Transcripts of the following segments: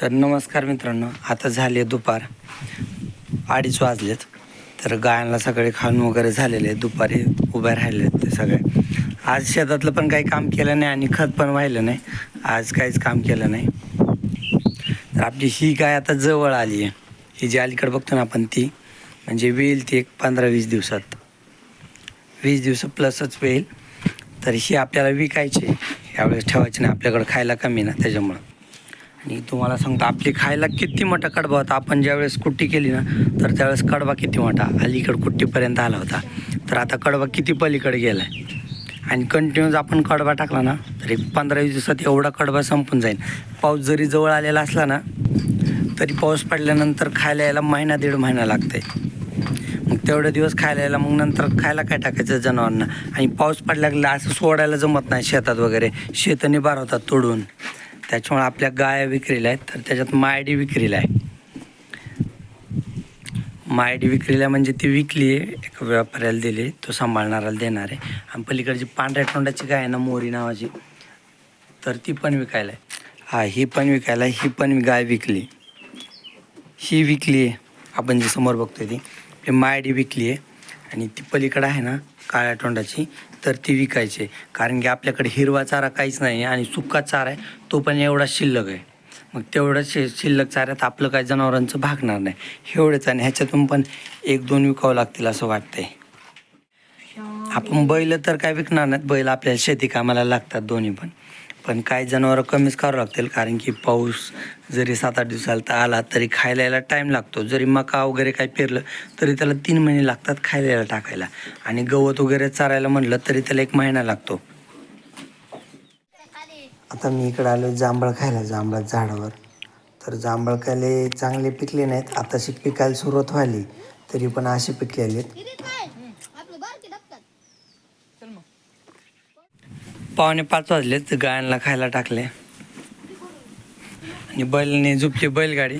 तर नमस्कार मित्रांनो आता झाले दुपार. अडीच वाजलेत. तर गायांना सगळे खाऊन वगैरे झालेले आहेत दुपारी उभे राहिले आहेत ते सगळे. आज शेतातलं पण काही काम केलं नाही आणि खत पण व्हायलं नाही. आज काहीच काम केलं नाही. तर आपली ही गाय आता जवळ आली आहे. ही जी अलीकडे बघतो ना आपण ती म्हणजे येईल ती एक पंधरा वीस दिवसात. वीस दिवस प्लसच होईल तर ही आपल्याला विकायची यावेळेस ठेवायची नाही आपल्याकडं खायला कमी ना त्याच्यामुळं. आणि तुम्हाला सांगतो आपली खायला किती मोठा कडबा होता. आपण ज्यावेळेस कुट्टी केली ना तर त्यावेळेस कडबा किती मोठा. अलीकडं कुट्टीपर्यंत आला होता. तर आता कडबा किती पलीकडे गेला आहे आणि कंटिन्यूज आपण कडबा टाकला ना तर एक पंधरा वीस दिवसात एवढा कडबा संपून जाईल. पाऊस जरी जवळ आलेला असला ना तरी पाऊस पडल्यानंतर खायला यायला महिना दीड महिना लागते मग तेवढे दिवस खायला यायला मग नंतर खायला काय टाकायचं जनावरांना? आणि पाऊस पडल्या असं सोडायला जमत नाही शेतात वगैरे. शेतं निभार होतात तोडून. त्याच्यामुळे आपल्या गाय विक्रीला आहेत. तर त्याच्यात मायडी विक्रीला आहे. मायडी विक्रीला म्हणजे ती विकली आहे. एका व्यापाऱ्याला दिली. तो सांभाळणाऱ्याला देणार आहे. आणि पलीकडची पांढऱ्या तोंडाची गाय आहे ना मोरी नावाची. तर ती पण विकायला आहे. हा ही पण विकायला आहे, ही पण गाय विकली. ही विकली आहे. आपण जी समोर बघतोय ती. मायडी विकली आहे. आणि ती पलीकडं आहे ना काळ्या तोंडाची तर ती विकायची. कारण की आपल्याकडे हिरवा चारा काहीच नाही आहे आणि सुका चारा आहे तो पण एवढा शिल्लक आहे. मग तेवढं शि शिल्लक चाऱ्यात आपलं काय जनावरांचं भागणार नाही. एवढंच आणि ह्याच्यातून पण एक दोन विकावं लागतील असं वाटतंय. आपण बैल तर काय विकणार नाहीत बैल आपल्याला शेती कामाला लागतात दोन्ही पण. पण काही जनावरं कमीच करावं लागतील कारण की पाऊस जरी सात आठ दिवसाला तर आला तरी खायला यायला टाईम लागतो. जरी मका वगैरे काही पेरलं तरी त्याला तीन महिने लागतात खायला यायला टाकायला. आणि गवत वगैरे चारायला म्हणलं तरी त्याला एक महिना लागतो. आता मी इकडं आलो जांभळ खायला जांभळा झाडावर. तर जांभळ खायला चांगले पिकले नाहीत. आताशी पिकायला सुरुवात व्हायली तरी पण असे पिकलेले आहेत. पावणे पाच वाजले तर गायांना खायला टाकले. आणि बैलने झुपली बैलगाडी.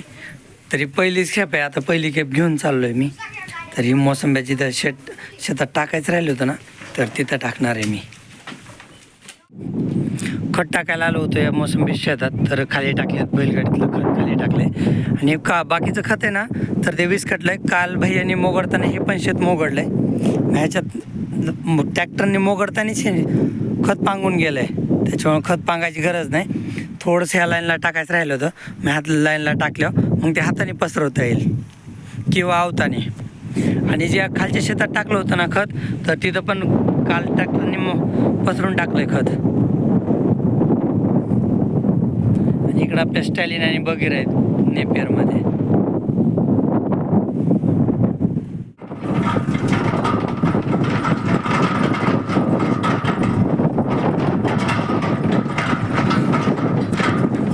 तरी पहिलीच खेप आहे आता पहिली खेप घेऊन चाललो आहे मी. तर ही मोसंब्याची तर शेत शेतात टाकायचं राहिलं होतं ना तर तिथं टाकणार आहे मी. खत टाकायला आलो होतो या मोसंबी शेतात तर खाली टाकल्यात बैलगाडीतलं खत खाली टाकले आणि का बाकीचं खत आहे ना तर ते विस्कटलं आहे काल भैयानी मोगडताना हे पण शेत मोगडलं आहे ह्याच्यात ट्रॅक्टरने मोगडतानाच खत पांगून गेलं आहे त्याच्यामुळे खत पांगायची गरज नाही. थोडंसं ह्या लाईनला टाकायचं राहिलं होतं. मी हात लाईनला टाकल्यावर मग ते हाताने पसरवता येईल. किंवा आवताने. आणि जे खालच्या शेतात टाकलं होतं ना खत तर तिथं पण काल ट्रॅक्टरने मग पसरून टाकलं आहे खत. आणि इकडं आपल्या स्टॅलिन आणि बगीर आहेत नेपियरमध्ये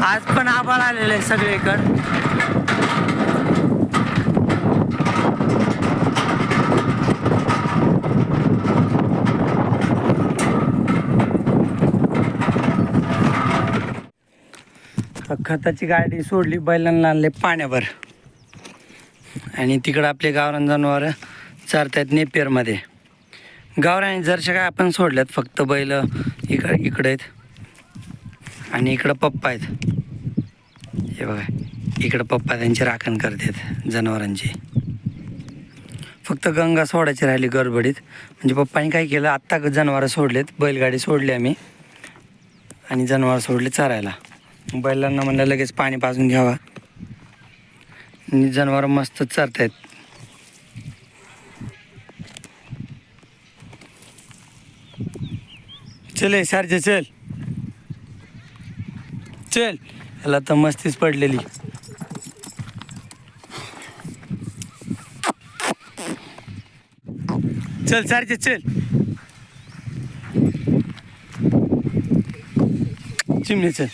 आज पण आभाळ आलेलं आहे सगळीकडं. खताची गाडी सोडली बैलांना आणले पाण्यावर. आणि तिकडं आपले गावरान जनावर चारतायत नेपियरमध्ये गावराने जरशा काय आपण सोडल्यात फक्त बैल इकडं इकडे आहेत. आणि इकडं पप्पा आहेत. हे बघा इकडं पप्पा त्यांची राखण करतात जनावरांची. फक्त गंगा सोडायची राहिली गडबडीत. म्हणजे पप्पानी काय केलं आत्ता जनावरं सोडलेत बैलगाडी सोडली आम्ही. आणि जनावर सोडले चरायला. बैलांना म्हणलं लगेच पाणी पाजून घ्यावा. आणि जनावरं मस्त चरतायत. चल सारखे चल. चल. त्याला तर मस्तीच पडलेली. चल सारखे चल. चिमणे चल.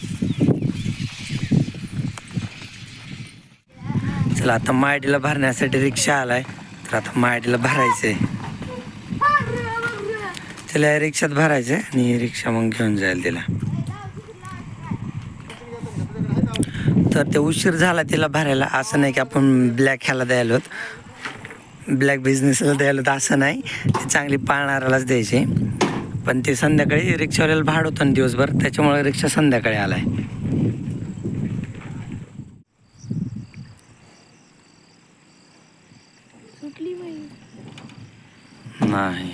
चला आता मायडीला भरण्यासाठी रिक्षा आलाय. तर आता मायडीला भरायचंय. चला या रिक्षात भरायचंय आणि रिक्षा मग घेऊन जाईल तिला. तर ते उशीर झाला तिला भरायला. असं नाही की आपण ब्लॅक ह्याला द्यायला होत. ब्लॅक बिझनेसला द्यायला होतं असं नाही. ते चांगली पाळणाऱ्यालाच द्यायची. पण ते संध्याकाळी रिक्षावाल्याला भाड होतं ना दिवसभर त्याच्यामुळे रिक्षा संध्याकाळी आला आहे नाही.